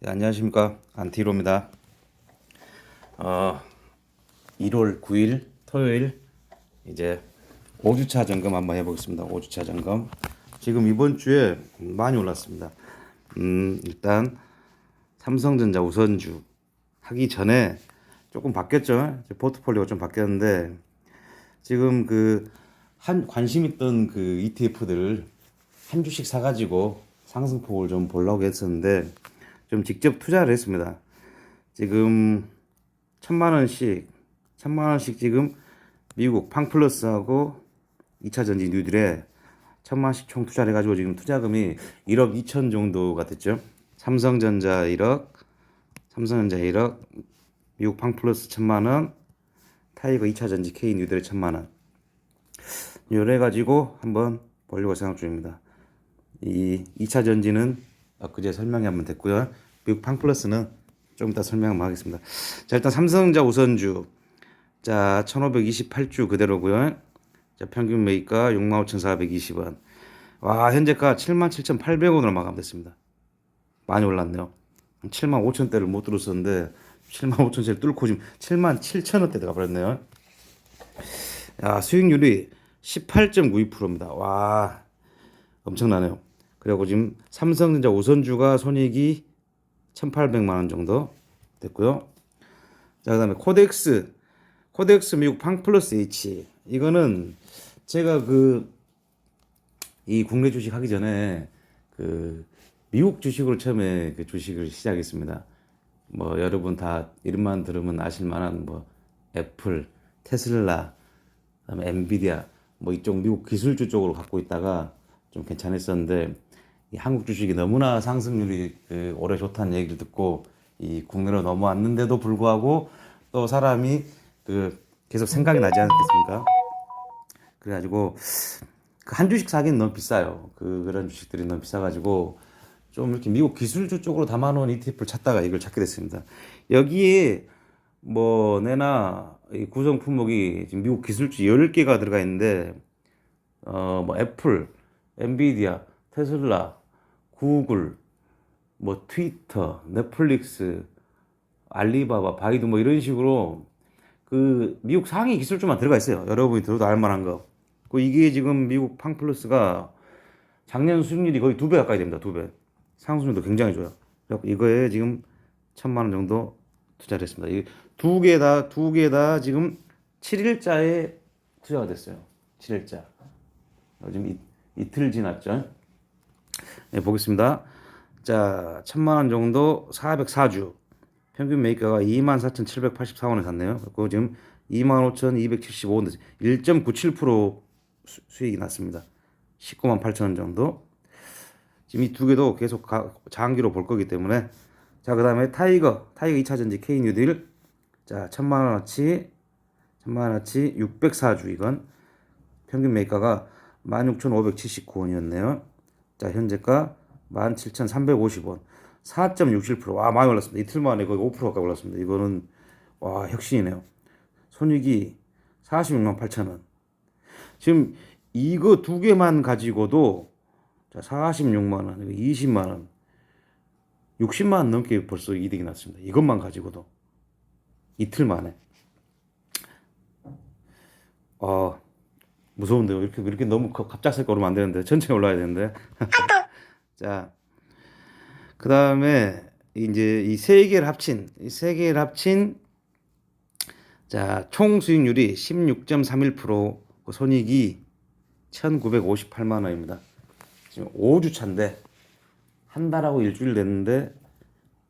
네, 안녕하십니까 안티로입니다. 어, 1월 9일 토요일 이제 5주차 점검 한번 해보겠습니다. 5주차 점검. 지금 이번 주에 많이 올랐습니다. 음, 일단 삼성전자 우선주 하기 전에 조금 바뀌었죠. 이제 포트폴리오가 좀 바뀌었는데 지금 그 한 관심 있던 그 ETF들을 한 주씩 사가지고 상승폭을 좀 보려고 했었는데 좀 직접 투자를 했습니다. 지금 천만 원씩 천만 원씩 지금 미국 팡플러스하고 2차 전지 뉴딜에 천만 원씩 총 투자를 해가지고 지금 투자금이 1억 2천 정도가 됐죠. 삼성전자 1억, 삼성전자 1억, 미국 팡플러스 천만 원, 타이거 2차 전지 K 뉴딜에 천만 원. 요래 가지고 한번 보려고 생각 중입니다. 이 2차 전지는 엊 그제 설명이 한번 됐고요. 미국 팡플러스는 좀 이따 설명 한번 하겠습니다. 자, 일단 삼성전자 우선주. 자, 1528주 그대로고요. 자, 평균 매입가 65,420원. 와, 현재가 77,800원으로 마감됐습니다. 많이 올랐네요. 7만 5천대를 못 뚫었었는데 7만 5천대를 뚫고 지금 7만 7천 원대 가버렸네요. 야, 수익률이 18.92%입니다. 와, 엄청나네요. 그리고 지금 삼성전자 우선주가 손익이 1,800만 원 정도 됐고요. 자, 그다음에 코덱스, 코덱스 미국 팡플러스 H 이거는 제가 그 이 국내 주식 하기 전에 그 미국 주식으로 처음에 그 주식을 시작했습니다. 뭐 여러분 다 이름만 들으면 아실 만한 뭐 애플, 테슬라, 그다음에 엔비디아 뭐 이쪽 미국 기술주 쪽으로 갖고 있다가 좀 괜찮았었는데 이 한국 주식이 너무나 상승률이 그 올해 좋다는 얘기를 듣고 이 국내로 넘어왔는데도 불구하고 또 사람이 그 계속 생각이 나지 않겠습니까? 그래가지고 그 한 주식 사기는 너무 비싸요. 그 그런 주식들이 너무 비싸가지고 좀 이렇게 미국 기술주 쪽으로 담아놓은 ETF를 찾다가 이걸 찾게 됐습니다. 여기에 뭐 내나 이 구성 품목이 지금 미국 기술주 10개가 들어가 있는데 어 뭐 애플, 엔비디아, 테슬라, 구글, 뭐 트위터, 넷플릭스, 알리바바, 바이두 뭐 이런 식으로 그 미국 상위 기술주만 들어가 있어요. 여러분이 들어도 알 만한 거. 그 이게 지금 미국 팡플러스가 작년 수익률이 거의 두 배 가까이 됩니다. 두 배. 상승률도 굉장히 좋아요. 이거에 지금 천만 원 정도 투자를 했습니다. 이두개 다, 두 개 다 지금 7일자에 투자가 됐어요. 7일자. 지금 이, 이틀 지났죠. 네, 보겠습니다. 자, 천만 원 정도 404주. 평균 매입가가 24,784원에 샀네요. 그리고 지금 25,275원 됐어요. 1.97% 수- 수익이 났습니다. 19만 8천 원 정도. 지금 이 두 개도 계속 가, 장기로 볼 거기 때문에 자 그 다음에 타이거 타이거 2차 전지 K 뉴딜 자 천만 원어치 천만 원어치 604주 이건 평균 매가가 16,579원이었네요. 자 현재가 17,350원 4.67%와 많이 올랐습니다. 이틀 만에 거의 5% 가까이 올랐습니다. 이거는 와 혁신이네요. 손익이 46만 8천 원. 지금 이거 두 개만 가지고도 자 46만 원, 20만 원, 60만 원 넘게 벌써 이득이 났습니다. 이것만 가지고도 이틀 만에. 어 무서운데요. 이렇게 이렇게 너무 거- 갑작스럽게 오르면 안 되는데 천천히 올라야 되는데. 자, 그 다음에 이제 이 세 개를 합친 이 세 개를 합친 자, 총 수익률이 16.31%, 그 손익이 1,958만 원입니다. 지금 5주 차인데 한 달하고 일주일 됐는데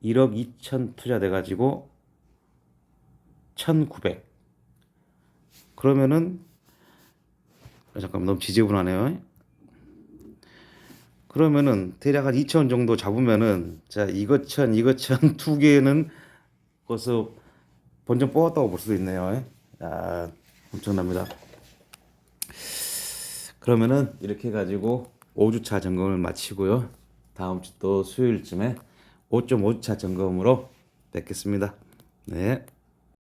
1억 2천 투자돼 가지고 1,900. 그러면은 아, 잠깐만 너무 지저분하네요. 그러면은 대략 한 2천 정도 잡으면은 자 이것 천 이것 천 두 개는 거기서 본전 뽑았다고 볼 수도 있네요. 아, 엄청납니다. 그러면은 이렇게 해가지고 5주차 점검을 마치고요. 다음 주 또 수요일쯤에 5.5주차 점검으로 뵙겠습니다. 네.